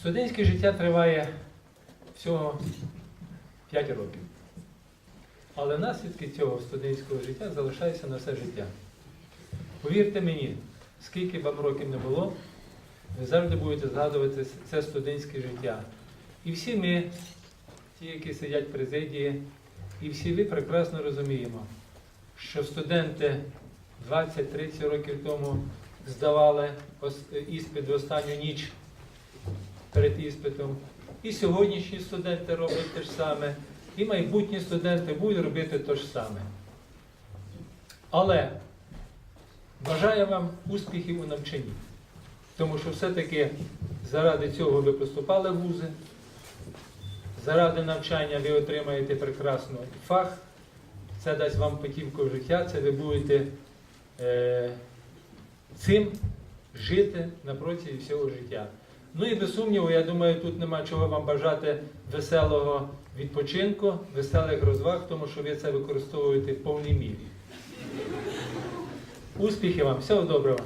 Студентське життя триває всього 5 років. Але наслідки цього студентського життя залишаються на все життя. Повірте мені, скільки вам років не було, ви завжди будете згадувати це студентське життя. І всі ми, ті, які сидять в президії, і всі ви прекрасно розуміємо, що студенти 20-30 років тому здавали іспит в останню ніч перед іспитом. І сьогоднішні студенти роблять те ж саме, і майбутні студенти будуть робити те ж саме. Але бажаю вам успіхів у навчанні. Тому що все-таки заради цього ви поступали в вузи, заради навчання ви отримаєте прекрасний фах, це дасть вам путівку життя, це ви будете е, цим жити на протязі всього життя. Ну і без сумніву, я думаю, тут нема чого вам бажати веселого відпочинку, веселих розваг, тому що ви це використовуєте в повній мірі. Успіхів вам, всього доброго!